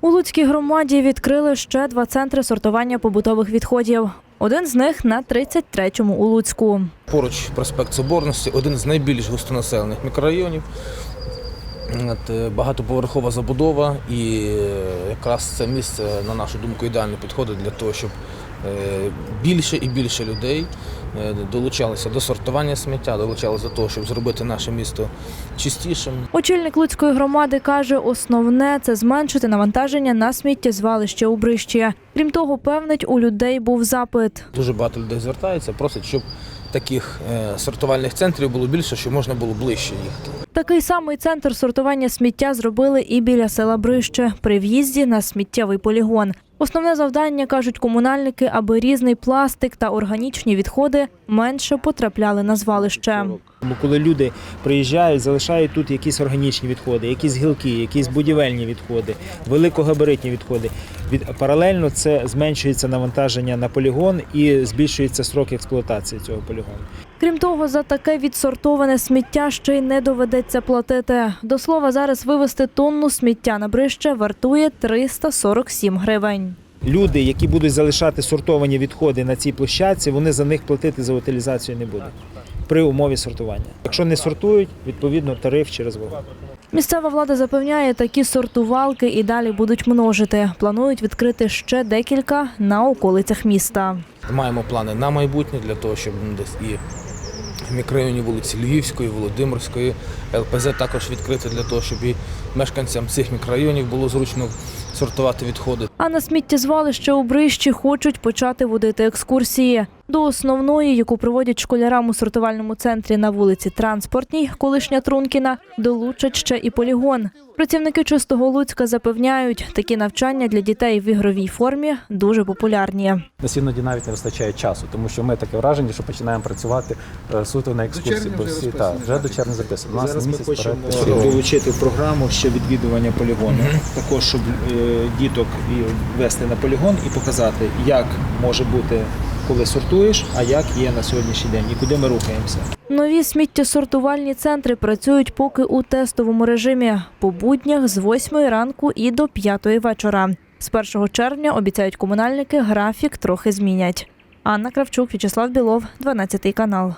У Луцькій громаді відкрили ще два центри сортування побутових відходів. Один з них на 33-му у Луцьку. Поруч проспект Соборності, один з найбільш густонаселених мікрорайонів. Е, Багатоповерхова забудова, і е, якраз це місце, на нашу думку, ідеально підходить для того, щоб е, більше і більше людей долучалися до сортування сміття, долучалися до того, щоб зробити наше місто чистішим. Очільник Луцької громади каже, основне це зменшити навантаження на сміттєзвалище у Брищі. Крім того, певнить, у людей був запит. Дуже багато людей звертається, просить, щоб таких е, сортувальних центрів було більше, що можна було ближче їхати. Такий самий центр сортування сміття зробили і біля села Брище при в'їзді на сміттєвий полігон. Основне завдання кажуть комунальники, аби різний пластик та органічні відходи менше потрапляли на звалище. Бо коли люди приїжджають, залишають тут якісь органічні відходи, якісь гілки, якісь будівельні відходи, великогабаритні відходи. Від паралельно це зменшується навантаження на полігон і збільшується срок експлуатації цього полігону. Крім того, за таке відсортоване сміття ще й не доведеться платити. До слова, зараз вивезти тонну сміття на брище вартує 347 гривень. Люди, які будуть залишати сортовані відходи на цій площадці, вони за них платити за утилізацію не будуть при умові сортування. Якщо не сортують, відповідно тариф через вагон. Місцева влада запевняє, такі сортувалки і далі будуть множити. Планують відкрити ще декілька на околицях міста. Маємо плани на майбутнє для того, щоб десь і в мікрорайоні вулиці Львівської, Володимирської, ЛПЗ також відкрити для того, щоб і мешканцям цих мікрорайонів було зручно сортувати відходи. А на сміттєзвалище у Брищі хочуть почати водити екскурсії. До основної, яку проводять школярам у сортувальному центрі на вулиці Транспортній, колишня Трункіна, долучать ще і полігон. Працівники чистого Луцька запевняють, такі навчання для дітей в ігровій формі дуже популярні. Нас іноді навіть не вистачає часу, тому що ми таке враження, що починаємо працювати е, суто на екскурсії. Бо всі так, вже дочерне записано. У нас Зараз ми хочемо долучити програму ще відвідування полігону. Також щоб е, діток і вести на полігон і показати, як може бути, коли сортуєш, а як є на сьогоднішній день і куди ми рухаємося. Нові сміттєсортувальні центри працюють поки у тестовому режимі по буднях з 8 ранку і до 5 вечора. З 1 червня обіцяють комунальники, графік трохи змінять. Анна Кравчук, В'ячеслав Білов, 12 канал.